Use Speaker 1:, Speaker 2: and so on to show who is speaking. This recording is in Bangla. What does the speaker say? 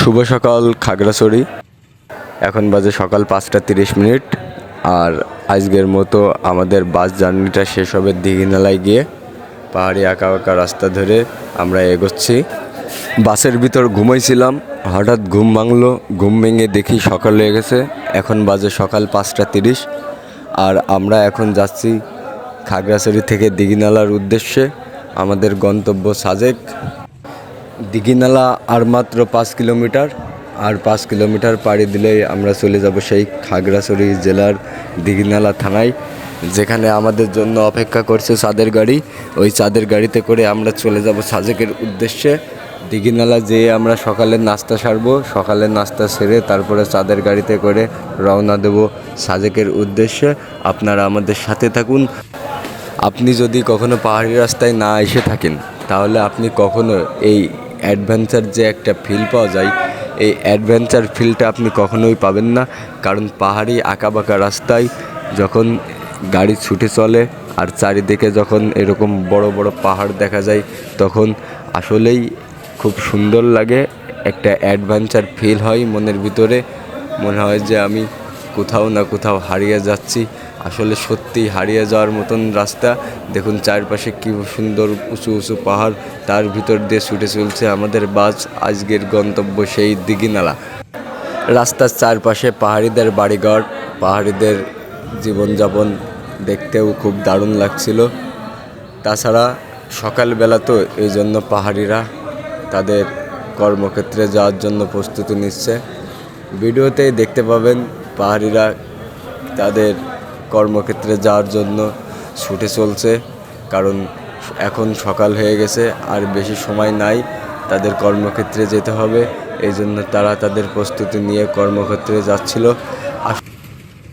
Speaker 1: শুভ সকাল, খাগড়াছড়ি। এখন বাজে সকাল পাঁচটা তিরিশ মিনিট, আর আজকের মতো আমাদের বাস জার্নিটা শেষ হবে দিঘিনালায় গিয়ে। পাহাড়ি আঁকা আঁকা রাস্তা ধরে আমরা এগোচ্ছি। বাসের ভিতর ঘুমাইছিলাম, হঠাৎ ঘুম ভাঙলো, ঘুম ভেঙে দেখি সকাল হয়ে গেছে। এখন বাজে সকাল পাঁচটা তিরিশ, আর আমরা এখন যাচ্ছি খাগড়াছড়ি থেকে দিঘিনালার উদ্দেশ্যে। আমাদের গন্তব্য সাজেক। দিঘিনালা আর মাত্র পাঁচ কিলোমিটার, আর পাঁচ কিলোমিটার পাড়ি দিলেই আমরা চলে যাব সেই খাগড়াছড়ি জেলার দিঘিনালা থানায়, যেখানে আমাদের জন্য অপেক্ষা করছে চাঁদের গাড়ি। ওই চাঁদের গাড়িতে করে আমরা চলে যাব সাজেকের উদ্দেশ্যে। দিঘিনালা যেয়ে আমরা সকালের নাস্তা সারবো, সকালের নাস্তা সেরে তারপরে চাঁদের গাড়িতে করে রওনা দেব সাজেকের উদ্দেশ্যে। আপনারা আমাদের সাথে থাকুন। আপনি যদি কখনো পাহাড়ি রাস্তায় না এসে থাকেন, তাহলে আপনি কখনো এই অ্যাডভেঞ্চার যে একটা ফিল পাওয়া যায়, এই অ্যাডভেঞ্চার ফিলটা আপনি কখনোই পাবেন না। কারণ পাহাড়ি আঁকাবাঁকা রাস্তায় যখন গাড়ি ছুটে চলে আর চারিদিকে যখন এরকম বড় বড় পাহাড় দেখা যায়, তখন আসলেই খুব সুন্দর লাগে। একটা অ্যাডভেঞ্চার ফিল হয় মনের ভিতরে। মনে হয় যে আমি কোথাও না কোথাও হারিয়ে যাচ্ছি। আসলে সত্যি হারিয়ে যাওয়ার মতন রাস্তা। দেখুন চারপাশে কি সুন্দর উঁচু উঁচু পাহাড়, তার ভিতর দিয়ে ছুটে চলছে আমাদের বাস, আজকের গন্তব্য সেই দিঘিনালা। রাস্তার চারপাশে পাহাড়িদের বাড়িঘর, পাহাড়িদের জীবনযাপন দেখতেও খুব দারুণ লাগছিল। তাছাড়া সকালবেলা তো এই জন্য পাহাড়িরা তাদের কর্মক্ষেত্রে যাওয়ার জন্য প্রস্তুতি নিচ্ছে। ভিডিওতেই দেখতে পাবেন পাহাড়িরা তাদের কর্মক্ষেত্রে যাওয়ার জন্য ছুটে চলছে, কারণ এখন সকাল হয়ে গেছে, আর বেশি সময় নাই, তাদের কর্মক্ষেত্রে যেতে হবে, এই জন্য তারা তাদের প্রস্তুতি নিয়ে কর্মক্ষেত্রে যাচ্ছিল।